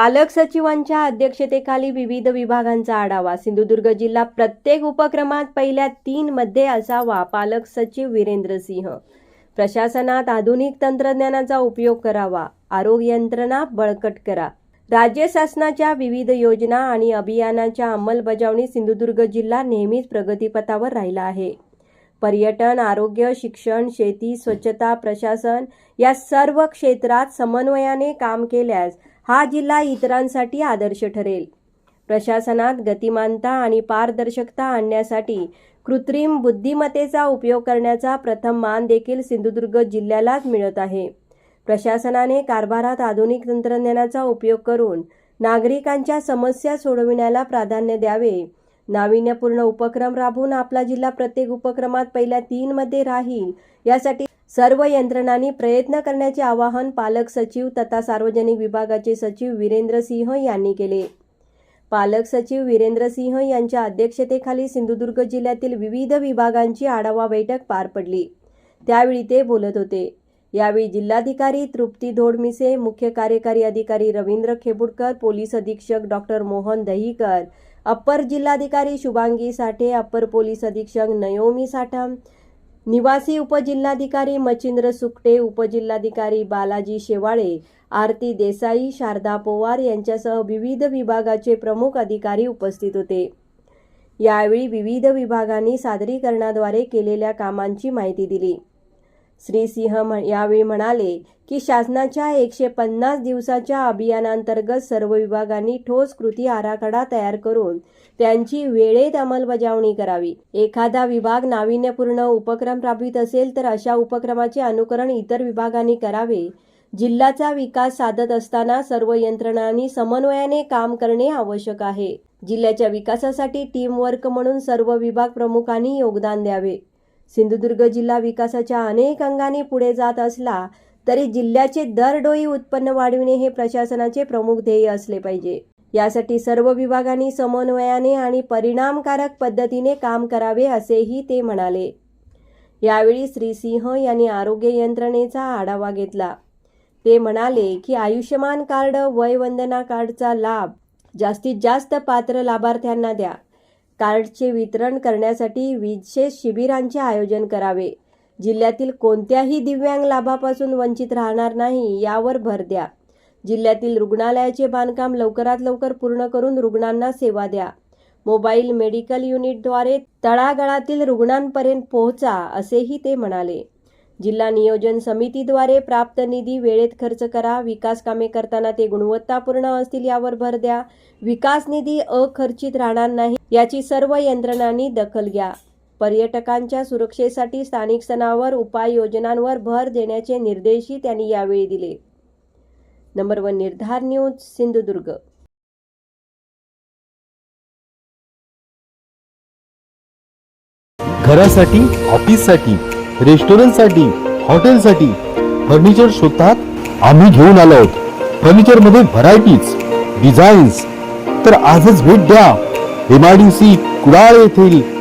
पालक सचिवांच्या अध्यक्षतेखाली विविध विभागांचा आढावा. सिंधुदुर्ग जिल्हा प्रत्येक उपक्रमात पहिल्या तीन मध्ये असावा पालक सचिव वीरेंद्र सिंह. प्रशासनात आधुनिक तंत्रज्ञानाचा उपयोग करावा. आरोग्य यंत्रणा बळकट करा. राज्य शासनाच्या विविध योजना आणि अभियानाच्या अंमलबजावणी सिंधुदुर्ग जिल्हा नेहमीच प्रगतीपथावर राहिला आहे. पर्यटन आरोग्य शिक्षण शेती स्वच्छता प्रशासन या सर्व क्षेत्रात समन्वयाने काम केल्यास हा जिल्हा इतरांसाठी आदर्श ठरेल. प्रशासनात गतिमानता आणि पारदर्शकता आणण्यासाठी कृत्रिम बुद्धिमत्तेचा उपयोग करण्याचा प्रथम मान देखील सिंधुदुर्ग जिल्ह्यालाच मिळत आहे. प्रशासनाने कारभारात आधुनिक तंत्रज्ञानाचा उपयोग करून नागरिकांच्या समस्या सोडविण्याला प्राधान्य द्यावे. नाविन्यपूर्ण उपक्रम राबवून आपला जिल्हा प्रत्येक उपक्रमात पहिल्या तीनमध्ये राहील यासाठी सर्व यंत्रणांनी प्रयत्न करण्याचे आवाहन पालक सचिव तथा सार्वजनिक विभागाचे सचिव वीरेंद्र सिंह यांनी केले. पालक सचिव वीरेंद्र सिंह यांच्या अध्यक्षतेखाली सिंधुदुर्ग जिल्ह्यातील विविध विभागांची आढावा बैठक पार पडली. त्यावेळी ते बोलत होते. यावेळी जिल्हाधिकारी तृप्ती धोडमिसे मुख्य कार्यकारी अधिकारी रवींद्र खेबुडकर पोलीस अधीक्षक डॉक्टर मोहन दहीकर अप्पर जिल्हाधिकारी शुभांगी साठे अप्पर पोलीस अधीक्षक नयोमी साठम निवासी उपजिल्हाधिकारी मचिंद्र सुकटे उपजिल्हाधिकारी बालाजी शेवाळे आरती देसाई शारदा पोवार यांच्यासह विविध विभागाचे प्रमुख अधिकारी उपस्थित होते. यावेळी विविध विभागांनी सादरीकरणाद्वारे केलेल्या कामांची माहिती दिली. श्री सिंह यावेळी म्हणाले की शासनाच्या एकशे पन्नास दिवसाच्या अभियानांतर्गत सर्व विभागांनी ठोस कृती आराखडा तयार करून त्यांची वेळेत अंमलबजावणी करावी. एखादा विभाग नाविन्यपूर्ण उपक्रम राबवित असेल तर अशा उपक्रमाचे अनुकरण इतर विभागांनी करावे. जिल्ह्याचा विकास साधत असताना सर्व यंत्रणांनी समन्वयाने काम करणे आवश्यक आहे. जिल्ह्याच्या विकासासाठी टीमवर्क म्हणून सर्व विभाग प्रमुखांनी योगदान द्यावे. सिंधुदुर्ग जिल्हा विकासाच्या अनेक अंगाने पुढे जात असला तरी जिल्ह्याचे दरडोई उत्पन्न वाढविणे हे प्रशासनाचे प्रमुख ध्येय असले पाहिजे. यासाठी सर्व विभागांनी समन्वयाने आणि परिणामकारक पद्धतीने काम करावे असेही ते म्हणाले. यावेळी श्री सिंह यांनी आरोग्य यंत्रणेचा आढावा घेतला. ते म्हणाले की आयुष्यमान कार्ड वयवंदना कार्डचा लाभ जास्तीत जास्त पात्र लाभार्थ्यांना द्या. कार्डचे वितरण करण्यासाठी विशेष शिबिरांचे आयोजन करावे. जिल्ह्यातील कोणत्याही दिव्यांग लाभापासून वंचित राहणार नाही यावर भर द्या. जिल्ह्यातील रुग्णालयाचे बांधकाम लवकरात लवकर पूर्ण करून रुग्णांना सेवा द्या. मोबाईल मेडिकल युनिटद्वारे तळागाळातील रुग्णांपर्यंत पोहोचा असेही ते म्हणाले. जिल्हा नियोजन समितीद्वारे प्राप्त निधी वेळेत खर्च करा विकास कामे करताना ते गुणवत्तापूर्ण असतील यावर भर द्या. विकास निधी अखर्चित राहणार नाही याची सर्व यंत्रणांनी दखल घ्या. पर्यटकांच्या सुरक्षेसाठी स्थानिक सणावर उपाययोजनांवर भर देण्याचे निर्देशही त्यांनी यावेळी दिले. नंबर वन निर्धार न्यूज सिंधुदुर्ग. घरासाठी ऑफिससाठी रेस्टॉरंटसाठी हॉटेलसाठी फर्निचर शोधतात आम्ही घेऊन आलो आहोत. फर्निचरमध्ये व्हरायटीज डिझाईन्स. तर आजच भेट द्या. एम डी सी कुडाळ येथील